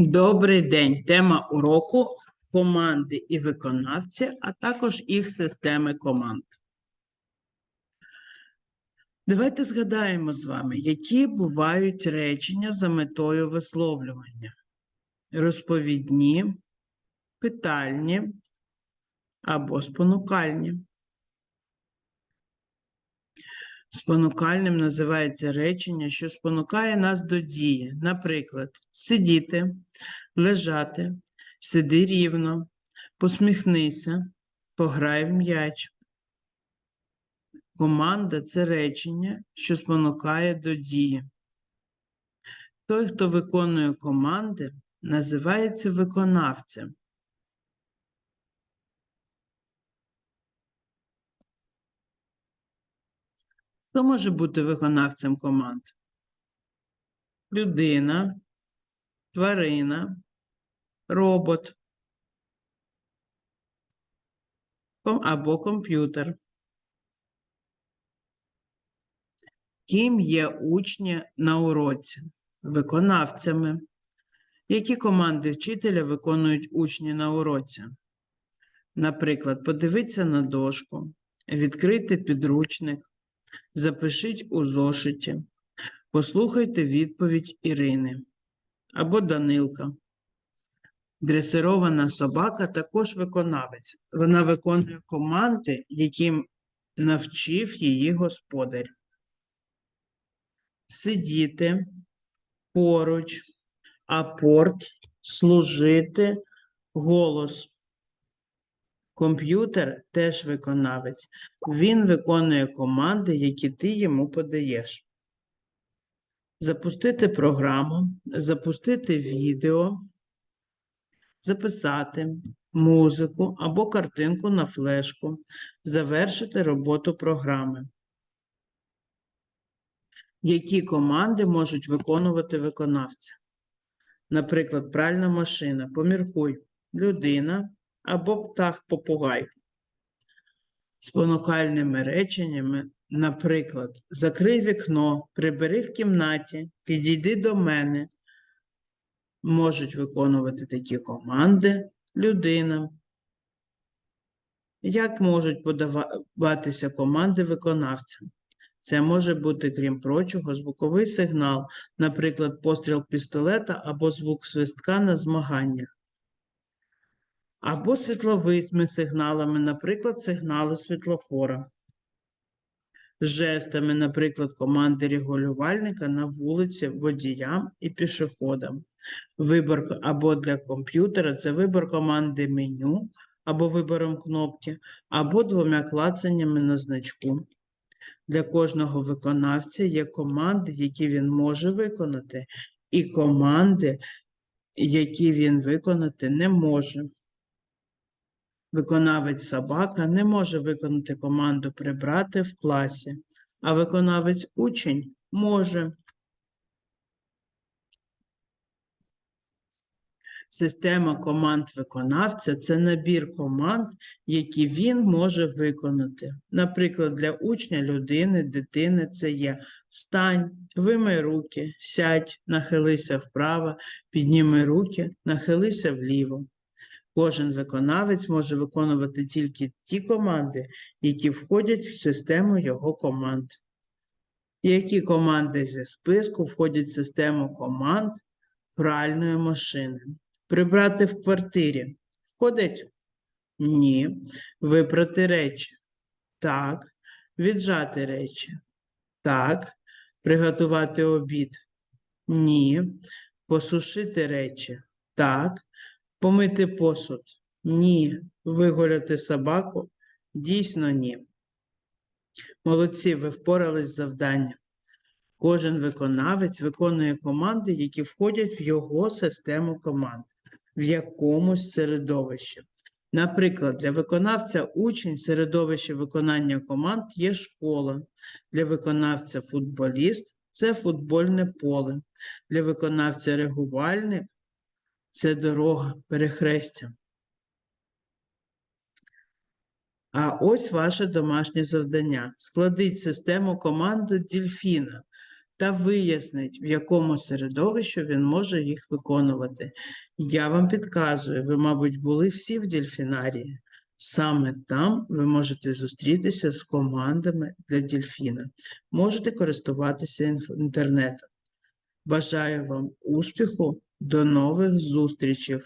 Добрий день. Тема уроку команди і виконавці, а також їх системи команд. Давайте згадаємо з вами, які бувають речення за метою висловлювання. Розповідні, питальні або спонукальні. Спонукальним називається речення, що спонукає нас до дії. Наприклад, сидіти, лежати, сиди рівно, посміхнися, пограй в м'яч. Команда це речення, що спонукає до дії. Той, хто виконує команди, називається виконавцем. Хто може бути виконавцем команд? Людина, тварина, робот або комп'ютер. Ким є учні на уроці? Виконавцями. Які команди вчителя виконують учні на уроці? Наприклад, подивіться на дошку, відкрийте підручник, запишіть у зошиті, послухайте відповідь Ірини або Данилка. Дресирована собака також виконавець. Вона виконує команди, яким навчив її господар. Сидіти поруч, апорт, служити, голос. Комп'ютер теж виконавець. Він виконує команди, які ти йому подаєш. Запустити програму, запустити відео, записати музику або картинку на флешку, завершити роботу програми. Які команди можуть виконувати виконавця? Наприклад, пральна машина, поміркуй, людина або птах-попугай. Спонукальними реченнями, наприклад, закрий вікно, прибери в кімнаті, підійди до мене, можуть виконувати такі команди людина. Як можуть подаватися команди виконавцям? Це може бути, крім прочого, звуковий сигнал, наприклад, постріл пістолета або звук свистка на змаганнях. Або світловими сигналами, наприклад, сигнали світлофора. Жестами, наприклад, команди регулювальника на вулиці водіям і пішоходам. Вибор або для комп'ютера це вибор команди меню або вибором кнопки, або двома клацаннями на значку. Для кожного виконавця є команди, які він може виконати, і команди, які він виконати не може. Виконавець собака не може виконати команду прибрати в класі, а виконавець учень може. Система команд виконавця це набір команд, які він може виконати. Наприклад, для учня, людини, дитини це є встань, вимий руки, сядь, нахилися вправо, підніми руки, нахилися вліво. Кожен виконавець може виконувати тільки ті команди, які входять в систему його команд. Які команди зі списку входять в систему команд пральної машини? Прибрати в квартирі входить? Ні. Випрати речі. Так. Віджати речі. Так. Приготувати обід. Ні. Посушити речі. Так. Помити посуд. Ні. Вигуляти собаку. Дійсно, ні. Молодці, ви впорались з завданням. Кожен виконавець виконує команди, які входять в його систему команд в якомусь середовищі. Наприклад, для виконавця учень середовище виконання команд є школа, для виконавця футболіст це футбольне поле, для виконавця регувальник це дорога, перехрестя. А ось ваше домашнє завдання. Складіть систему команди дельфіна. та вияснить, в якому середовищі він може їх виконувати. Я вам підказую, ви, мабуть, були всі в дельфінарії. Саме там ви можете зустрітися з командами для дельфіна. Можете користуватися інтернетом. Бажаю вам успіху, до нових зустрічей!